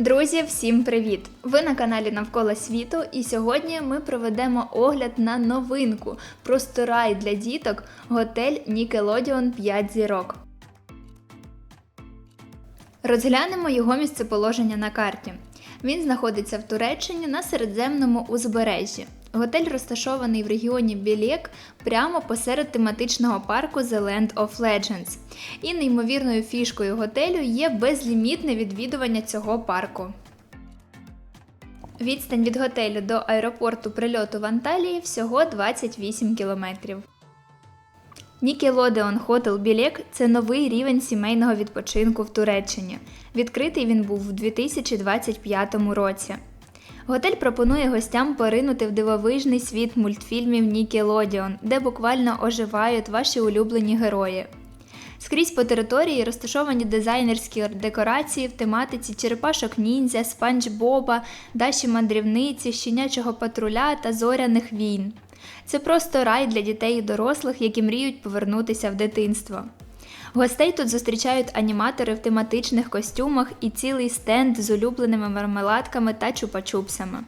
Друзі, всім привіт! Ви на каналі Навколо світу, і сьогодні ми проведемо огляд на новинку просто рай для діток готель Nickelodeon 5 зірок. Розглянемо його місцеположення на карті. Він знаходиться в Туреччині на середземному узбережжі. Готель розташований в регіоні Білєк прямо посеред тематичного парку The Land of Legends. І неймовірною фішкою готелю є безлімітне відвідування цього парку. Відстань від готелю до аеропорту прильоту в Анталії всього 28 кілометрів. Nickelodeon Hotel Білек це новий рівень сімейного відпочинку в Туреччині. Відкритий він був у 2025 році. Готель пропонує гостям поринути в дивовижний світ мультфільмів Nickelodeon, де буквально оживають ваші улюблені герої. Скрізь по території розташовані дизайнерські декорації в тематиці черепашок ніндзя, спанч Боба, Даші мандрівниці, щенячого патруля та зоряних війн. Це просто рай для дітей і дорослих, які мріють повернутися в дитинство. Гостей тут зустрічають аніматори в тематичних костюмах і цілий стенд з улюбленими мармеладками та чупа-чупсами.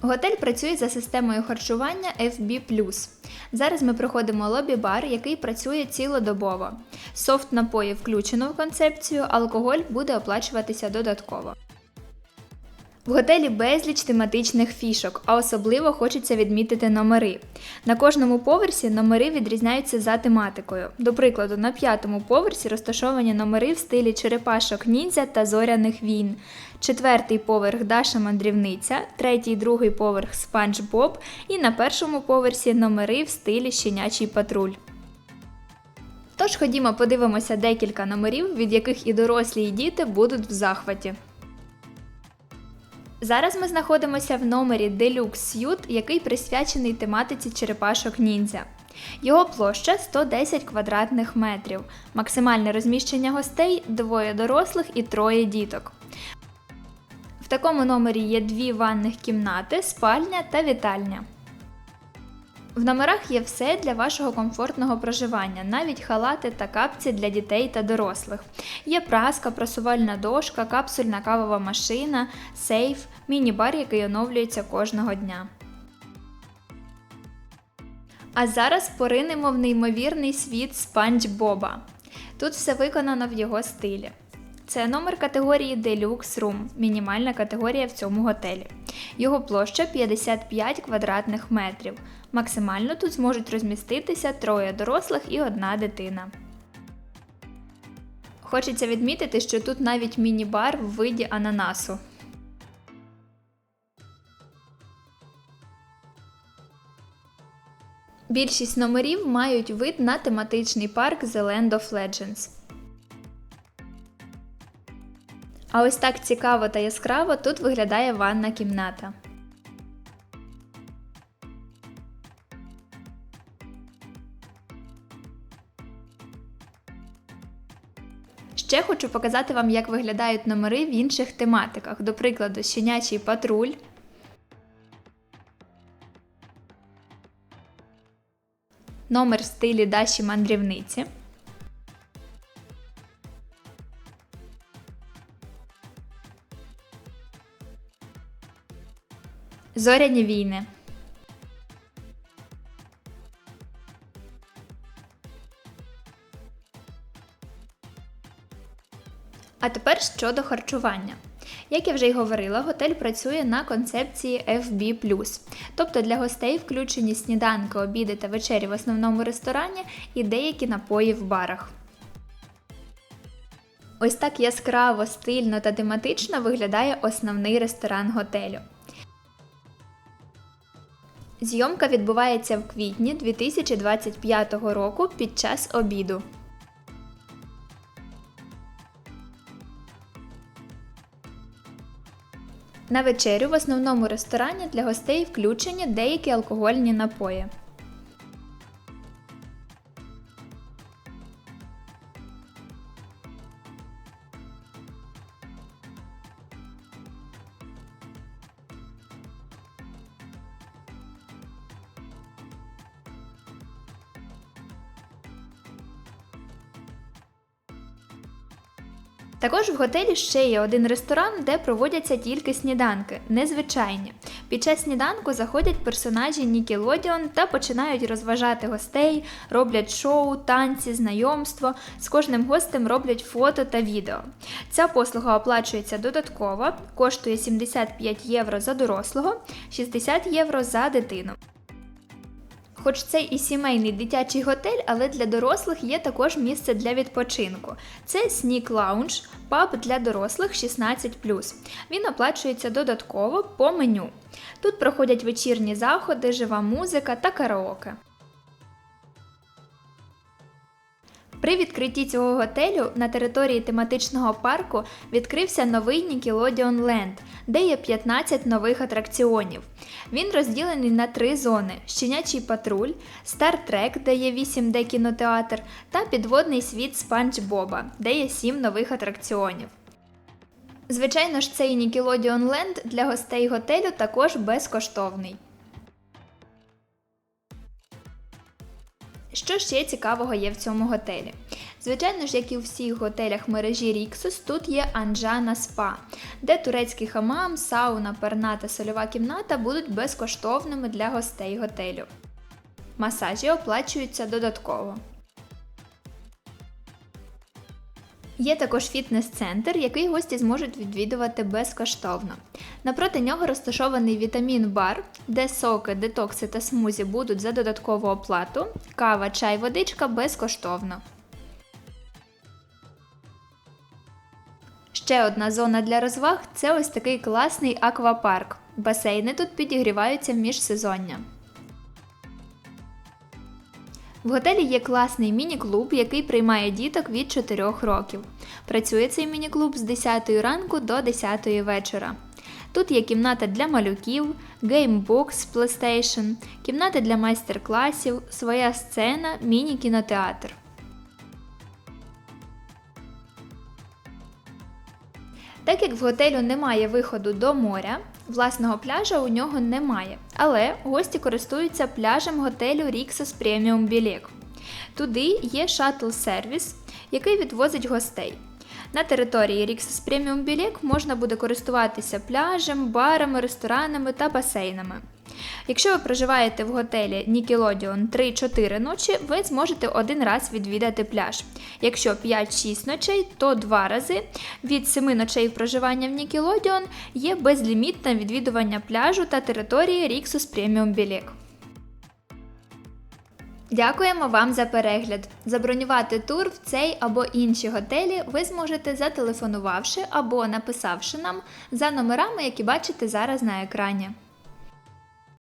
Готель працює за системою харчування FB. Зараз ми проходимо лобі-бар, який працює цілодобово. Софт напої включено в концепцію, алкоголь буде оплачуватися додатково. В готелі безліч тематичних фішок, а особливо хочеться відмітити номери. На кожному поверсі номери відрізняються за тематикою. До прикладу, на п'ятому поверсі розташовані номери в стилі черепашок ніндзя та зоряних війн. Четвертий поверх Даша мандрівниця, третій другий поверх Спанч Боб і на першому поверсі номери в стилі щенячий патруль. Тож ходімо подивимося декілька номерів, від яких і дорослі, і діти будуть в захваті. Зараз ми знаходимося в номері Deluxe Suite, який присвячений тематиці черепашок ніндзя. Його площа 110 квадратних метрів, максимальне розміщення гостей двоє дорослих і троє діток. В такому номері є дві ванних кімнати, спальня та вітальня. В номерах є все для вашого комфортного проживання, навіть халати та капці для дітей та дорослих. Є праска, просувальна дошка, капсульна кавова машина, сейф, міні-бар, який оновлюється кожного дня. А зараз поринемо в неймовірний світ Спанч Боба. Тут все виконано в його стилі. Це номер категорії Deluxe Room, мінімальна категорія в цьому готелі. Його площа 55 квадратних метрів. Максимально тут зможуть розміститися троє дорослих і одна дитина. Хочеться відмітити, що тут навіть міні-бар в виді ананасу. Більшість номерів мають вид на тематичний парк The Land of Legends. А ось так цікаво та яскраво тут виглядає ванна кімната. Ще хочу показати вам, як виглядають номери в інших тематиках, до прикладу, щенячий патруль. Номер в стилі Даші мандрівниці. Зоряні війни. А тепер щодо харчування. Як я вже й говорила, готель працює на концепції FB. Тобто для гостей включені сніданки, обіди та вечері в основному ресторані і деякі напої в барах. Ось так яскраво, стильно та тематично виглядає основний ресторан готелю. Зйомка відбувається в квітні 2025 року під час обіду. На вечерю в основному ресторані для гостей включені деякі алкогольні напої. Також в готелі ще є один ресторан, де проводяться тільки сніданки, незвичайні. Під час сніданку заходять персонажі Nickelodeon та починають розважати гостей, роблять шоу, танці, знайомство. З кожним гостем роблять фото та відео. Ця послуга оплачується додатково, коштує 75 євро за дорослого, 60 євро за дитину. Хоч це і сімейний дитячий готель, але для дорослих є також місце для відпочинку. Це Снік Лаунж, паб для дорослих 16. Він оплачується додатково по меню. Тут проходять вечірні заходи, жива музика та караоке. При відкритті цього готелю на території тематичного парку відкрився новий Nickelodeon Land, де є 15 нових атракціонів. Він розділений на три зони: щенячий патруль, Star Trek, де є 8D кінотеатр, та підводний світ Спанч Боба, де є 7 нових атракціонів. Звичайно ж, цей Nickelodeon Land для гостей готелю також безкоштовний. Що ще цікавого є в цьому готелі? Звичайно ж, як і у всіх готелях мережі Ріксус, тут є Анджана Спа, де турецький хамам, сауна, парна та сольова кімната будуть безкоштовними для гостей готелю. Масажі оплачуються додатково. Є також фітнес-центр, який гості зможуть відвідувати безкоштовно. Напроти нього розташований вітамін-бар, де соки, детокси та смузі будуть за додаткову оплату, кава, чай, водичка безкоштовно. Ще одна зона для розваг це ось такий класний аквапарк. Басейни тут підігріваються в міжсезоння. В готелі є класний міні-клуб, який приймає діток від 4 років. Працює цей міні-клуб з 10 ранку до 10 вечора. Тут є кімната для малюків, геймбокс PlayStation, кімната для майстер-класів, своя сцена, міні-кінотеатр. Так як в готелю немає виходу до моря, власного пляжа у нього немає. Але гості користуються пляжем готелю Rixos Premium Білек. Туди є шаттл-сервіс, який відвозить гостей. На території Rixos Premium Білек можна буде користуватися пляжем, барами, ресторанами та басейнами. Якщо ви проживаєте в готелі Nickelodeon 3-4 ночі, ви зможете один раз відвідати пляж. Якщо 5-6 ночей, то 2 рази. Від 7 ночей проживання в Nickelodeon є безлімітне відвідування пляжу та території Rixos Premium Білек. Дякуємо вам за перегляд. Забронювати тур в цей або інші готелі ви зможете зателефонувавши або написавши нам за номерами, які бачите зараз на екрані.